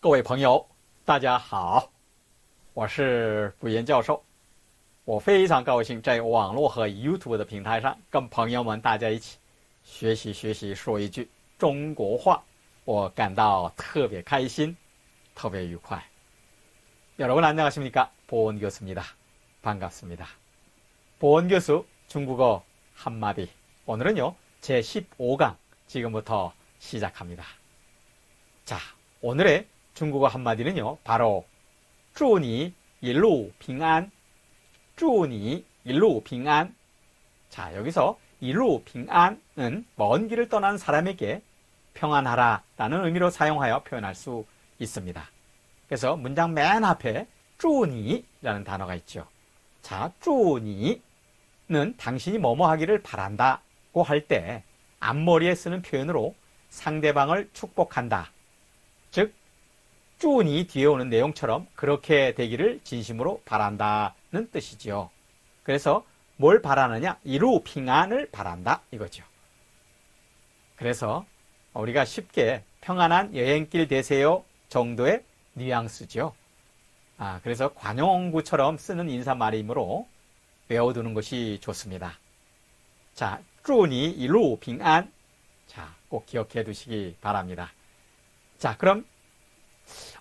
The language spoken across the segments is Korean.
各位朋友，大家好，我是古言教授。我非常高兴在网络和 YouTube 的平台上跟朋友们大家一起学习学习说一句中国话，我感到特别开心，特别愉快。여러분안녕하십니까보은교수입니다반갑습니다 보은 교수 중국어 한마디. 오늘은요, 제 15강 지금부터 시작합니다. 자, 오늘의 중국어 한마디는요, 바로 祝你 일루 빙안. 祝你 일루 빙안. 자, 여기서 일루 빙안은 먼 길을 떠난 사람에게 평안하라 라는 의미로 사용하여 표현할 수 있습니다. 그래서 문장 맨 앞에 祝你라는 단어가 있죠. 자, 祝你는 당신이 뭐뭐 하기를 바란다고 할 때 앞머리에 쓰는 표현으로 상대방을 축복한다. 즉, 쭈니 뒤에 오는 내용처럼 그렇게 되기를 진심으로 바란다는 뜻이지요. 그래서 뭘 바라느냐? 이루 핑안을 바란다 이거죠. 그래서 우리가 쉽게 평안한 여행길 되세요 정도의 뉘앙스죠. 아, 그래서 관용구처럼 쓰는 인사말이므로 외워두는 것이 좋습니다. 자, 祝你 일루 빙안. 자, 꼭 기억해 두시기 바랍니다. 자, 그럼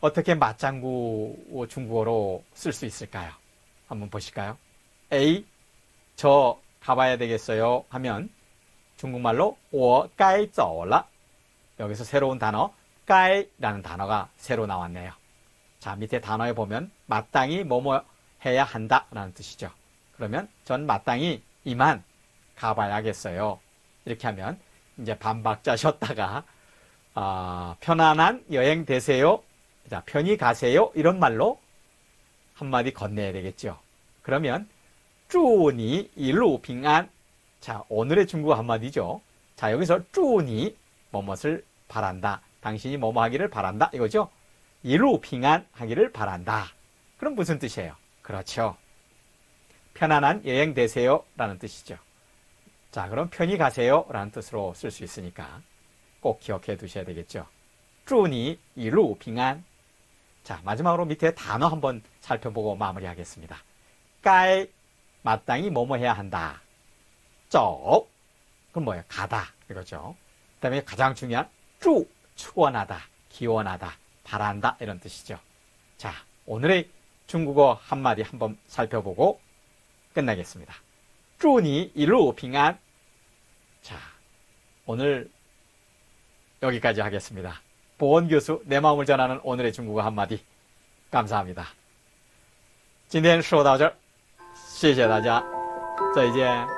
어떻게 맞장구 중국어로 쓸 수 있을까요? 한번 보실까요? A, 저 가봐야 되겠어요 하면 중국말로 我该走了. 여기서 새로운 단어 该라는 단어가 새로 나왔네요. 자, 밑에 단어에 보면 마땅히 뭐뭐 해야 한다라는 뜻이죠. 그러면 전 마땅히 이만 가봐야겠어요. 이렇게 하면 이제 반박자 쉬었다가 아, 편안한 여행 되세요. 자, 편히 가세요. 이런 말로 한마디 건네야 되겠죠. 그러면 쭈니 일루 빙안. 자, 오늘의 중국어 한마디죠. 자, 여기서 쭈니 뭐뭇을 바란다. 당신이 뭐뭐 하기를 바란다. 이거죠. 일루 빙안 하기를 바란다. 그럼 무슨 뜻이에요? 그렇죠. 편안한 여행 되세요 라는 뜻이죠. 자, 그럼 편히 가세요. 라는 뜻으로 쓸 수 있으니까 꼭 기억해 두셔야 되겠죠. 쭈니 이루 빙안. 자, 마지막으로 밑에 단어 한번 살펴보고 마무리하겠습니다. 깔, 마땅히 뭐뭐 해야 한다. 쩌, 그건 뭐예요? 가다. 이거죠. 그 다음에 가장 중요한 쭈, 추원하다, 기원하다, 바란다. 이런 뜻이죠. 자, 오늘의 중국어 한마디 한번 살펴보고 끝나겠습니다. 祝你 일루 빙안. 자, 오늘 여기까지 하겠습니다. 보원 교수 내 마음을 전하는 오늘의 중국어 한마디 감사합니다. 今天说到这儿，谢谢大家，再见。